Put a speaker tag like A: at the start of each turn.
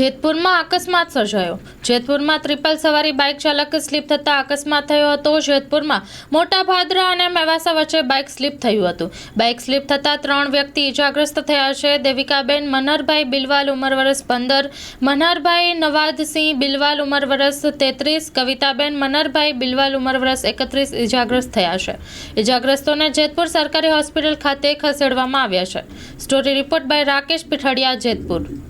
A: જેતપુરમાં અકસ્માત સર્જાયો. જેતપુરમાં ત્રિપલ સવારી બાઇક ચાલક સ્લીપ થતા અકસ્માત થયો હતો. જેતપુરમાં મોટા ભાદરા અને મેવાસા વચ્ચે બાઇક સ્લીપ થયું હતું. બાઇક સ્લીપ થતા ત્રણ વ્યક્તિ ઇજાગ્રસ્ત થયા છે. દેવિકાબેન મનહરભાઈ બિલવાલ, ઉંમર વર્ષ પંદર. મનહરભાઈ નવાદસિંહ બિલવાલ, ઉંમર વર્ષ તેત્રીસ. કવિતાબેન મનહરભાઈ બિલવાલ, ઉંમર વર્ષ એકત્રીસ ઇજાગ્રસ્ત થયા છે. ઇજાગ્રસ્તોને જેતપુર સરકારી હોસ્પિટલ ખાતે ખસેડવામાં આવ્યા છે. Story report by Rakesh Pithadiya, Jetpur.